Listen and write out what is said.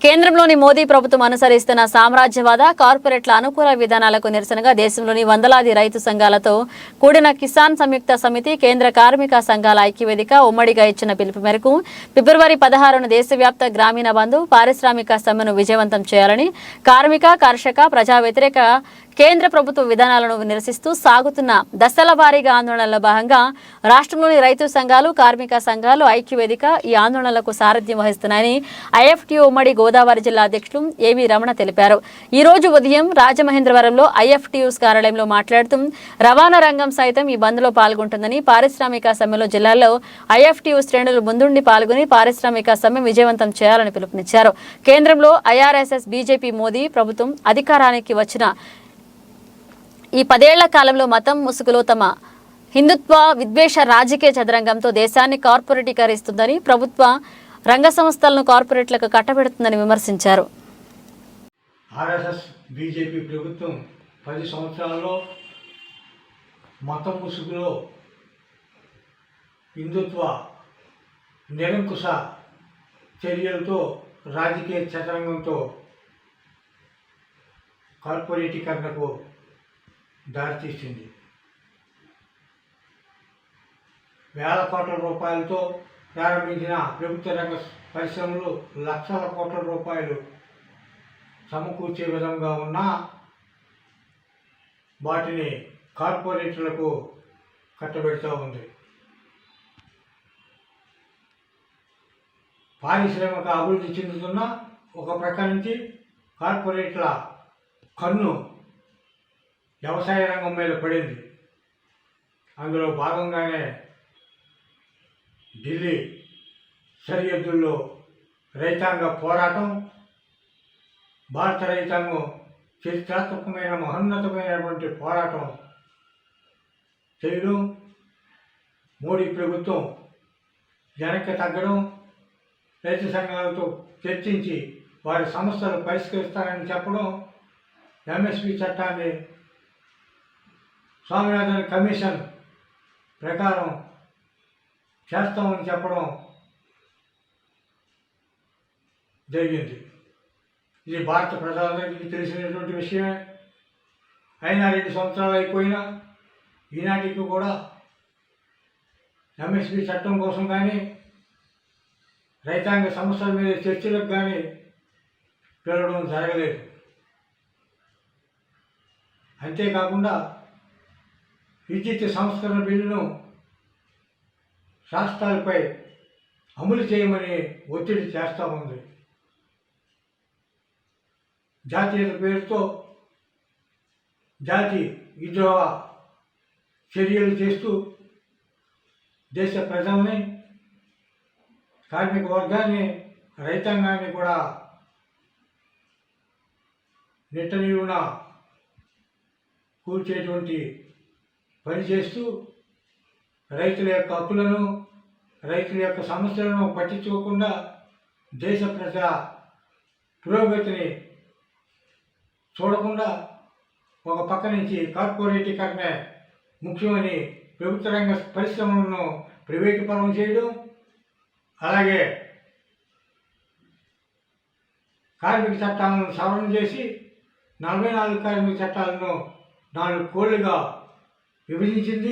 కేంద్రంలోని మోదీ ప్రభుత్వం అనుసరిస్తున్న సామ్రాజ్యవాద కార్పొరేట్ల అనుకూల విధానాలకు నిరసనగా దేశంలోని వందలాది రైతు సంఘాలతో కూడిన కిసాన్ సంయుక్త సమితి కేంద్ర కార్మిక సంఘాల ఐక్యవేదిక ఉమ్మడిగా ఇచ్చిన పిలుపు మేరకు ఫిబ్రవరి పదహారున దేశవ్యాప్త గ్రామీణ బంధు పారిశ్రామిక సమ్మెను విజయవంతం చేయాలని కార్మిక కర్షక ప్రజా వ్యతిరేక కేంద్ర ప్రభుత్వ విధానాలను నిరసిస్తూ సాగుతున్న దశల వారీగా ఆందోళనలో భాగంగా రాష్ట్రంలోని రైతు సంఘాలు కార్మిక సంఘాలు ఐక్యవేదిక ఈ ఆందోళనలకు సారథ్యం వహిస్తున్నాయని ఐఎఫ్టీ ఉమ్మడి గోదావరి జిల్లా అధ్యక్షులు ఏవి రమణ తెలిపారు. ఈ రోజు ఉదయం రాజమహేంద్రవరంలో ఐఎఫ్టీయూస్ కార్యాలయంలో మాట్లాడుతూ రవాణా రంగం సైతం ఈ బంద్లో పాల్గొంటుందని పారిశ్రామిక సమ్మెలో జిల్లాలో ఐఎఫ్టీయూ శ్రేణులు ముందుండి పాల్గొని పారిశ్రామిక సమ్మె విజయవంతం చేయాలని పిలుపునిచ్చారు. కేంద్రంలో ఐఆర్ఎస్ఎస్ బీజేపీ మోదీ ప్రభుత్వం అధికారానికి వచ్చిన ఈ పదేళ్ళ కాలంలో మతం ముసుగులో తమ హిందుత్వ విద్వేష రాజకీయ చదరంగంతో దేశాన్ని కార్పొరేటీకరిస్తుందని ప్రభుత్వ రంగ సంస్థలను కార్పొరేట్లకు కట్టబెడుతుందని విమర్శించారు. ఆర్ఎస్ఎస్ బీజేపీ ప్రభుత్వం పది సంవత్సరాల్లో మతం ముసుగులో హిందుత్వ నిరంకుశ చర్యలతో రాజకీయ చదరంగంతో కార్పొరేటీకరణకు దారితీసింది వేల కోట్ల రూపాయలతో ప్రారంభించిన ప్రభుత్వ రంగ పరిశ్రమలు లక్షల కోట్ల రూపాయలు సమకూర్చే విధంగా ఉన్న వాటిని కార్పొరేట్లకు కట్టబెడుతూ ఉంది. పారిశ్రామిక అభివృద్ధి చెందుతున్న ఒక ప్రక్క నుంచి కార్పొరేట్ల కన్ను వ్యవసాయ రంగం మీద పడింది. అందులో భాగంగానే ఢిల్లీ సరిహద్దుల్లో రైతాంగ పోరాటం భారత రైతాంగం చరిత్రాత్మకమైన మహోన్నతమైనటువంటి పోరాటం చేయడం మోడీ ప్రభుత్వం వెనక్కి తగ్గడం రైతు సంఘాలతో చర్చించి వారి సమస్యలు పరిష్కరిస్తారని చెప్పడం ఎంఎస్పి చట్టాన్ని స్వామినాథన్ కమిషన్ ప్రకారం చేస్తామని చెప్పడం జరిగింది. ఇది భారత ప్రజలందరికీ తెలిసినటువంటి విషయమే. అయినా రెండు సంవత్సరాలు అయిపోయినా ఈనాటికి కూడా ఎంఎస్పి చట్టం కోసం కానీ రైతాంగ సమస్యల మీద చర్చలకు కానీ పిలవడం జరగలేదు. అంతేకాకుండా విద్యుత్ సంస్కరణ బిల్లును రాష్ట్రాలపై అమలు చేయమని ఒత్తిడి చేస్తూ ఉంది. జాతీయత పేరుతో జాతి విద్రోహ చర్యలు చేస్తూ దేశ ప్రజల్ని కార్మిక వర్గాన్ని రైతాంగాన్ని కూడా నిట్టనీయున కూర్చేటువంటి పని చేస్తూ రైతుల యొక్క హక్కులను రైతుల యొక్క సమస్యలను పట్టించుకోకుండా దేశ ప్రజల పురోగతిని చూడకుండా ఒక పక్క నుంచి కార్పొరేటీకరణే ముఖ్యమని ప్రభుత్వ రంగ పరిశ్రమలను ప్రైవేటు పరం చేయడం అలాగే కార్మిక చట్టాలను సవరణ చేసి నలభై నాలుగు కార్మిక చట్టాలను నాలుగు కోళ్ళుగా విభజించింది